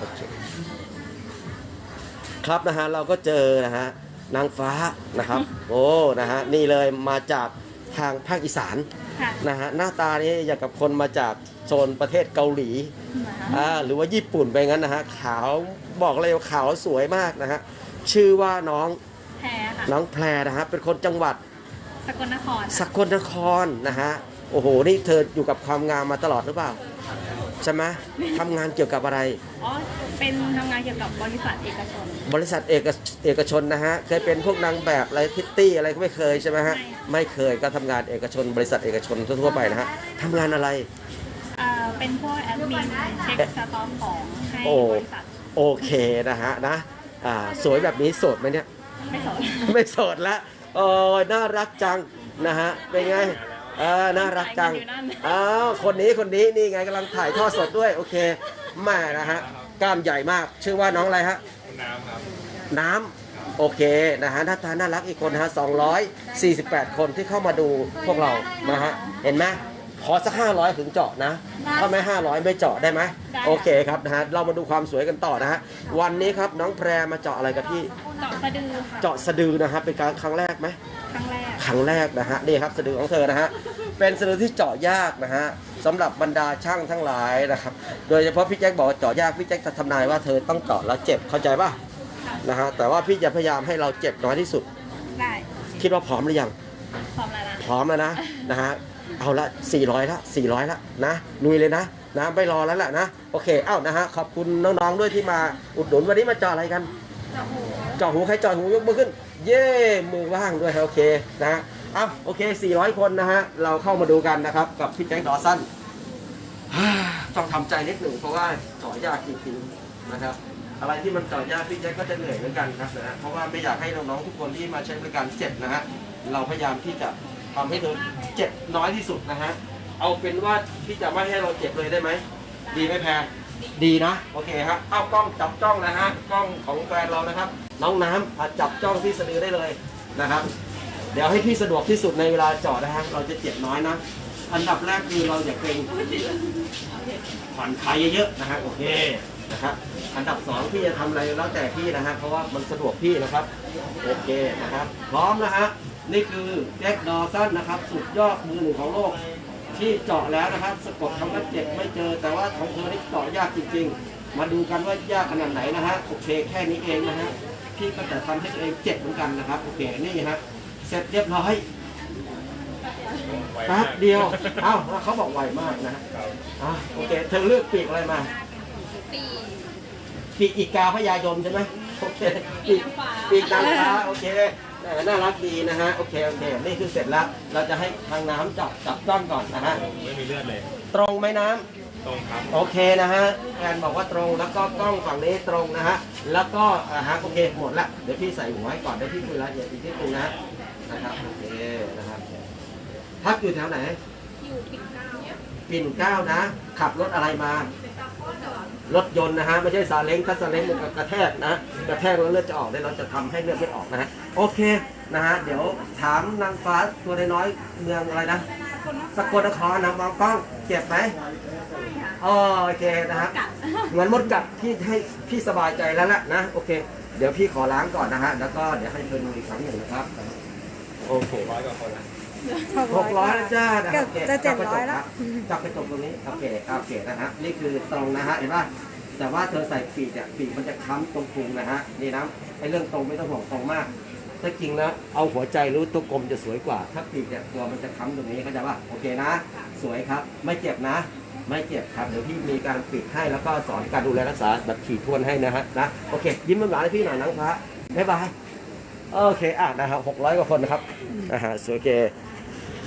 โอเคครับนะฮะเราก็เจอนะฮะนางฟ้านะครับ โอ้นะฮะนี่เลยมาจากทางภาคอีสานค่ะนะฮะหน้าตานี่อย่างกับคนมาจากโซนประเทศเกาหลีนะคะอ่าหรือว่าญี่ปุ่นไปงั้นนะฮะขาวบอกเลยว่าขาวสวยมากนะฮะชื่อว่าน้องแพรค่ะน้องแพรนะฮะเป็นคนจังหวัดสกลนครสกลนครนะฮะโอ้โหนี่เธออยู่กับความงามมาตลอดหรือเปล่า ใช่ไหมทำงานเกี่ยวกับอะไร อ๋อ เป็นทำงานเกี่ยวกับบริษัทเอกชน บริษัทเอกเอกชนนะฮะ เคยเป็นพวกนางแบบอะไรพิตตี้อะไรก็ไม่เคยใช่ไหมฮะไม่ไม่เคยก็ทำงานเอกชน บริษัทเอกชนทั่วๆไปนะฮะทำงานอะไร เอ่อ เป็นพวกแอดมินเช็คสต็อกของให้โอ้ บริษัทโอเคนะฮะนะอ่าสวยแบบนี้โสดไหมเนี่ย ไม่สน ไม่โสดละโอ้ยน่ารักจังนะฮะ เป็นไงเออน่ารักจังอ้าวคนนี้คนนี้นี่ไงกำลังถ่ายทอดสดด้วยโอเคแม่นะฮะกล้ามใหญ่มาก ชื่อว่าน้องอะไรฮะน้ำครับน้ำโอเคนะฮะหน้าตาน่ารักอีกคนนะฮะ248 คนที่เข้ามาดูพวกเรานะฮะเห็นไหมขอสัก500 ถึงเจาะนะ ถ้าไม่ 500 ไม่เจาะได้ไหมโอเคครับนะฮะเรามาดูความสวยกันต่อนะฮะวันนี้ครับน้องแพรมาเจาะอะไรกับพี่เจาะสะดือค่ะเจาะสะดือนะฮะเป็นการครั้งแรกไหมครั้งแรกครั้งแรกนะฮะนี่ครับสะดือของเธอนะฮะ เป็นสะดือที่เจาะยากนะฮะสำหรับบรรดาช่างทั้งหลายนะครับ โดยเฉพาะพี่แจ็คบอกว่าเจาะยากพี่แจ็คจะทำนายว่าเธอต้องเจาะแล้วเจ็บเข้าใจป่ะค่ะนะฮะแต่ว่าพี่จะพยายามให้เราเจ็บน้อยที่สุด ได้คิดว่าพร้อมหรือยัง พร้อมแล้วนะ พร้อมแล้วนะนะฮะเอาละ 400 ละ 400 ละนะลุยเลยนะนะไม่รอแล้วล่ะนะโอเคเอ้านะฮะขอบคุณน้องๆด้วยที่มาอุดหนุนวันนี้มาเจาะอะไรกัน เจาะหูเจาะหูใครเจาะหูยกมือขึ้น เย้มือว่างด้วยโอเคนะฮะ อะโอเค 400 คนนะฮะ เราเข้ามาดูกันนะครับ กับพี่แจ็คดอสันต้องทำใจนิดหนึ่งเพราะว่าเจาะยากจริงๆนะครับ อะไรที่มันเจาะยากพี่แจ็คก็จะเหนื่อยเหมือนกันครับนะฮะเพราะว่าไม่อยากให้น้องๆทุกคนที่มาใช้บริการเจ็บนะฮะเราพยายามที่จะทำให้เธอเจ็บน้อยที่สุดนะฮะเอาเป็นว่าที่จะไม่ให้เราเจ็บเลยได้ไหมดีไหมแพรดีนะโอเคครับเอากล้องจับจ้องนะฮะกล้องของแฟนเรานะครับ น้องน้ำจับจ้องที่สะดือได้เลยนะครับ เดี๋ยวให้พี่สะดวกที่สุดในเวลาจาะนะฮะ เราจะเจ็บน้อยนะ อันดับแรกคือเราอย่าเกรงผ่อนคลายเยอะๆนะฮะ โอเค นะครับ อันดับสองพี่จะทำอะไรแล้วแต่พี่นะฮะ เพราะว่ามันสะดวกพี่นะครับ โอเคนะครับ พร้อมนะฮะ นี่คือแจ็คดอสันนะครับ สุดยอดมือหนึ่งของโลก ที่เจาะแล้วนะครับ สะกดคำว่าเจ็บไม่เจอ แต่ว่าของเธอนี่เจาะยากจริง ๆ มาดูกันว่ายากขนาดไหนนะฮะ โอเค แค่นี้เองนะฮะ พี่ก็จะทำให้ตัวเองเจ็บเหมือนกันนะครับ โอเค นี่ฮะ เสร็จเรียบร้อยไวแป๊มากบเดียว เอ้าแล้วเขาบอกไวมากนะฮะครับอะโอเค เธอเลือกปีกอะไรมา ปีปีกอีกาพญายมใช่ไหมโอเคปีกปีกนางฟ้าโอเคแหม น่ารักดีนะฮะ โอเค โอเค นี่คือเสร็จแล้ว เราจะให้ทางน้ำจับจับจ้องก่อนนะฮะ ไม่มีเลือดเลย ตรงไหมน้ำ ตรงครับ โอเคนะฮะแอนบอกว่าตรงแล้วก็กล้องฝั่งนี้ตรงนะฮะ แล้วก็อ่าฮะโอเคหมดละ เดี๋ยวพี่ใส่หัวให้ก่อนเดี๋ยวพี่คุยรายละเอียดอีกนิดนึงนะนะครับโอเคนะครับพักอยู่แถวไหน อยู่ปิ่นเกล้าปิ่นเกล้านะ ขับรถอะไรมา รถยนต์นะฮะไม่ใช่ซาเล้งถ้าซาเล้งมันก็กระแทกนะกระแทกแล้วเลือดจะออกได้เราจะทำให้เลือดไม่ออกนะฮะโอเคนะฮะเดี๋ยวถามนางฟ้าตัวน้อยเมืองอะไรนะสกลนครนะมองกล้องเจ็บไหมโอเคนะฮะกัดเหมือนมดกัดพี่ให้พี่สบายใจแล้วละนะโอเค เดี๋ยวพี่ขอล้างก่อนนะฮะแล้วก็เดี๋ยวให้เธอดูอีกครั้งหนึ่งนะครับโอเคร้อยกว่าคนล้ว หกร้อยแล้วจ้านะเกือบโอเคจะจับไป700ตกแล้วครับจับไปตกตรงนี้โอเคโอเคนะฮะนี่คือตรงนะฮะเห็นป่ะแต่ว่าเธอใส่ปีกเนี่ยปีกมันจะค้ำตรงพุงนะฮะนี่นะไอ้เรื่องตรงไม่ต้องห่วงตรงมาก ถ้าจริงแล้วเอาหัวใจรู้ตัวกลมจะสวยกว่า ถ้าปีกเนี่ยตัวมันจะค้ำตรงนี้เข้าใจป่ะโอเคนะ สวยครับ ไม่เจ็บนะ ไม่เจ็บครับเดี๋ยวพี่มีการปิดให้แล้วก็สอนการดูแลรักษาแบบขี่ทวนให้นะฮะนะโอเค ยิ้มหวานๆให้พี่หน่อยนังฟ้าบ๊ายบายโอเคอะนะครับหกร้อยกว่าคนนะครับอ่าฮะสวยโอเค